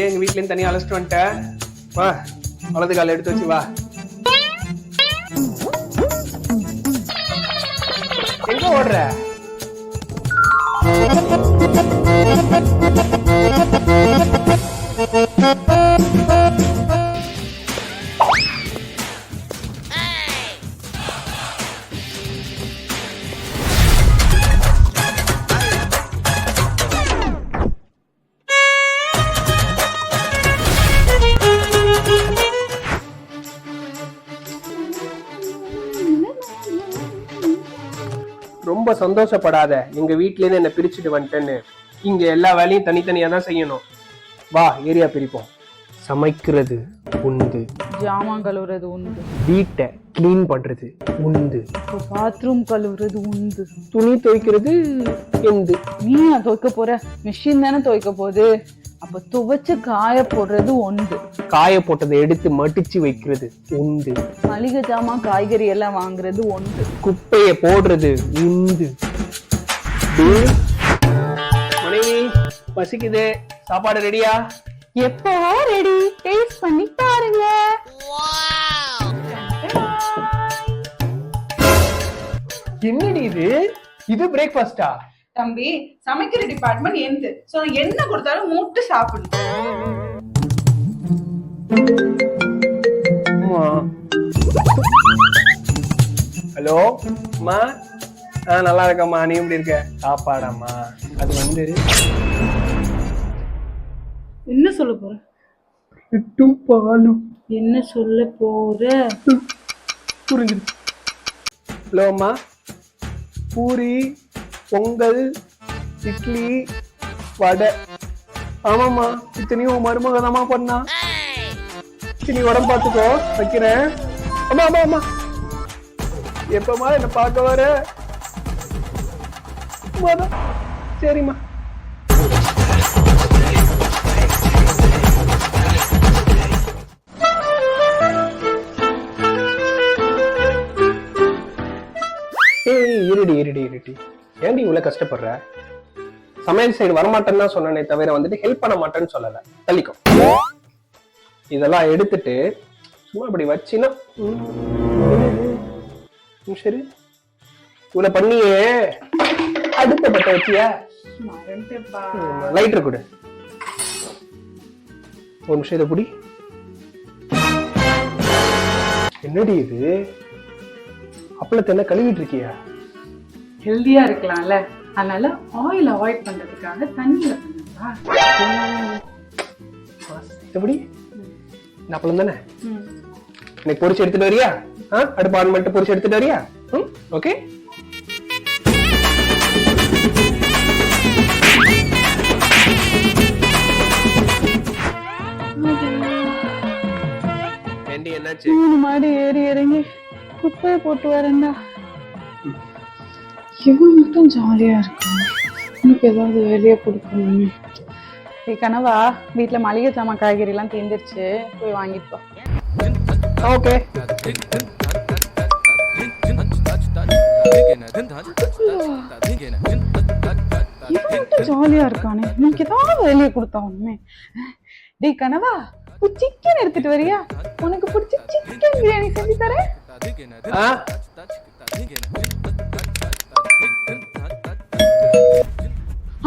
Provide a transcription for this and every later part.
அதுக்குள்ளேயே எங்க வீட்லயும் தனியா அழைச்சிட்டு வந்துட்டேன் வா வலது கால எடுத்து வச்சு வா. எங்க ஓடுற? ரொம்ப சந்தோஷப்படாத. எங்க வீட்ல இருந்து என்ன பிரிச்சுட்டு வந்துட்டேன்னு. இங்க எல்லா வேலையும் தனித்தனியா தான் செய்யணும். வா ஏரியா பிரிப்போம். சமைக்கிறது உண்டு. ஜாமான் கழுவுறது உண்டு. வீட்டை க்ளீன் பண்றது உண்டு. பாத்ரூம் கழுவுறது உண்டு. துணி துவைக்கிறது எந்து நீ துவைக்க போற? மிஷின் தானே துவைக்க போகுது. அப்ப துவைச்சு காய போடுறது உண்டு. காய போட்டதை எடுத்து மடிச்சு வைக்கிறது உண்டு. மளிகை ஜாமான் காய்கறி எல்லாம் வாங்குறது உண்டு. குப்பைய போடுறது உண்டு. மனைவி பசிக்குது. சாப்பாடு ரெடியா? எப்போ ரெடி? டேஸ்ட் பண்ணி பாருங்க. என்னடி இது? இது பிரேக்ஃபாஸ்டா தம்பி சமைக்கிற டிபார்ட்மெண்ட் எந்த? சோ என்ன கொடுத்தாலும் மூட்டு சாப்பிடணும். ஹலோ அம்மா. ஆ நல்லா இருக்கம்மா. நீ எப்படி இருக்க? சாப்பாடாம்மா. அது வந்து என்ன சொல்ல போற? இட்டும் பாலும். என்ன சொல்ல போற? புரிஞ்சுது. ஹலோ அம்மா. பூரி பொங்கல் இட்லி வடை. ஆமாம்மா இத்தனையும் உன் மருமக பண்ணா. நீ உடம்பு பார்த்துக்கோ வைக்கிறேன். ஆமா ஆமா ஆமா எப்பமா என்ன பார்க்க வர? சரிம்மா. இருடி இருடி இருடி. ஏன்டி இவ்வளவு கஷ்டப்படுற? சமையல் சைடு வரமாட்டேன்னு தான் சொன்னனே தவிர வந்துட்டு ஹெல்ப் பண்ண மாட்டேன்னு சொல்லல. தள்ளிக்கோ. இதெல்லாம் எடுத்துட்டு சும்மா இப்படி வச்சினா ம், ம், சரி. இவ்வளவு பண்ணியே. அடுத்த பட்ட வச்சியா லைட்டர் கொடு. ஒரு நிமிஷம் இதை புடி. என்னடி இது? அப்பளத்தை என்ன கழுவிட்டு இருக்கியா? ஹெல்தியா இருக்கலாம்ல. அதனால ஆயில் அவாய்ட் பண்றதுக்காக தண்ணியில பண்ணுவா எப்படி? அப்பளம் தானே இன்னைக்கு பொரிச்சு எடுத்துட்டு வரியா? ஆ? அடுப்பு ஆன் பண்ணிட்டு பொரிச்சு எடுத்துட்டு வரியா? ம்? ஓகே. மூணு மாடி ஏறி இறங்கி குப்பையை போட்டு வரேன்டா. இவன் மட்டும் ஜாலியா இருக்கான். எனக்கு ஏதாவது வேலையை கொடுக்கணும் நீ கனவா வீட்டுல மளிகை சாமான் காய்கறி எல்லாம் தீர்ந்துருச்சு போய் வாங்கிட்டு வா. ஓகே. ஜாலியா இருக்கானே. எனக்கு ஏதாவது வேலையை கொடுத்தா உண்மை டேய் கனவா சிக்கன் எடுத்துட்டு வரியா? உனக்கு பிடிச்ச சிக்கன் பிரியாணி செஞ்சு தரேன். ஆ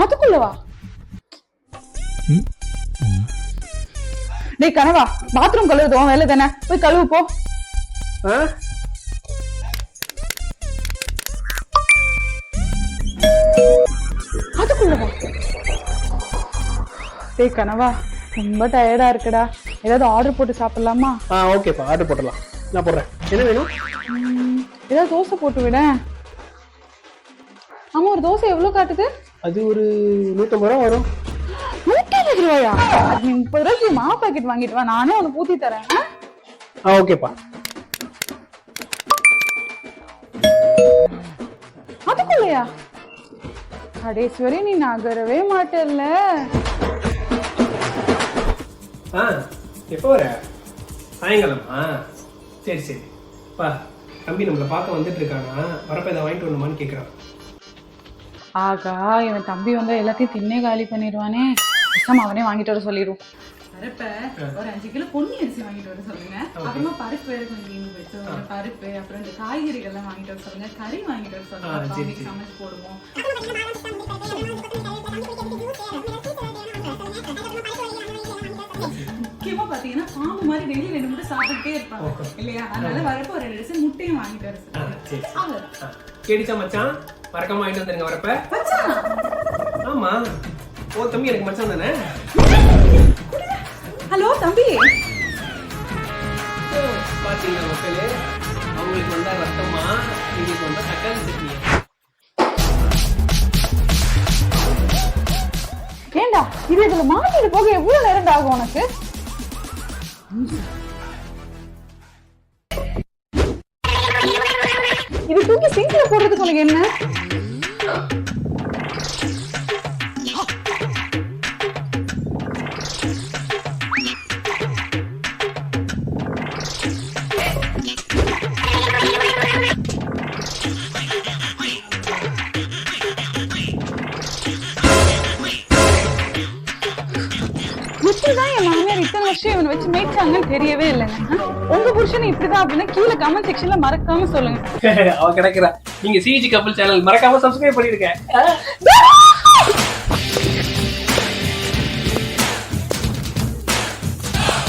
அதுக்குள்ள வா டேய் கனவா பாத்ரூம் கழுவுது உன் வேலை தானே? போய் கழுவு போ. ஆ? அதுக்குள்ள வா டேய் கனவா ரொம்ப டயர்டா இருக்குடா. ஏதாவது ஆர்டர் போட்டு சாப்பிடலாமா? ஆ ஓகேப்பா ஆர்டர் போட்டுடலாம். நான் போடுறேன். என்ன வேணும்? ஏதாவது தோசை போட்டு விட. ஆமா ஒரு தோசை எவ்வளவு காட்டுது? அது ஒரு நூற்றம்பது ரூபா வரும். நூத்தி ஐம்பது ரூபாயா? அது நீ முப்பது ரூபாய்க்கு மாவு பாக்கெட் வாங்கிட்டு வா நானே உனக்கு ஊத்தி தரேன். ஆ? ஓகேப்பா அதுக்குள்ளயா? கடைசி நீ நகரவே மாட்டல்ல. ஆ எப்போ வர? சாயங்காலமா? சரி சரி. பா தம்பி நம்மளை பார்க்க வந்துட்டு இருக்கானா? வரப்ப இதை வாங்கிட்டு வரணுமான்னு கேட்குறான் ஆகா இவன் தம்பி வந்தா எல்லாத்தையும் தின்னே காலி பண்ணிடுவானே பேசாம அவனே வாங்கிட்டு வர சொல்லிடுவோம் வரப்ப ஒரு அஞ்சு கிலோ பொன்னி அரிசி வாங்கிட்டு வர சொல்லுங்க அப்புறமா பருப்பு வேற கொஞ்சம் கொஞ்சம் பருப்பு அப்புறம் இந்த காய்கறிகள் எல்லாம் வாங்கிட்டு வர சொல்லுங்க கறி வாங்கிட்டு வர சொல்லுங்க. சமைச்சு போடுவோம் முக்கியமா பாத்தீங்கன்னா பாம்பு மாதிரி டெய்லி ரெண்டு முட்டை சாப்பிட்டுட்டே இருப்பாங்க. இல்லையா? அதனால வரப்ப ஒரு ரெண்டு டசன் முட்டையும் வாங்கிட்டு வர சரி. கேடிச்சா மச்சான்? மறக்காம வாங்கிட்டு வந்துருங்க வரப்ப. மச்சான், ஆமா. ஓ தம்பி எனக்கு மச்சான் தானே? ஹலோ தம்பி. ஓ, பாத்தீங்களா மக்களே? அவங்களுக்கு வந்தா ரத்தமா? இன்னைக்கு வந்தா தக்காளி சட்னி ஏண்டா இது இதுல மாட்டிட்டு போக எவ்வளவு நேரம் ஆகும் உனக்கு? இது தூக்கி சிங்க்ல போடுறதுக்கு உனக்கு என்ன? வருஷம் இவனை வச்சு மேய்ச்சாங்கன்னு தெரியவே இல்லைங்க? உங்க புருஷன் இப்படிதான் அப்படின்னா கீழே கமெண்ட் செக்ஷன்ல மறக்காம சொல்லுங்க. அவ கிடக்குறா நீங்க சிஜி கப்பல் சேனல் மறக்காம சப்ஸ்கிரைப் பண்ணிருக்கேன்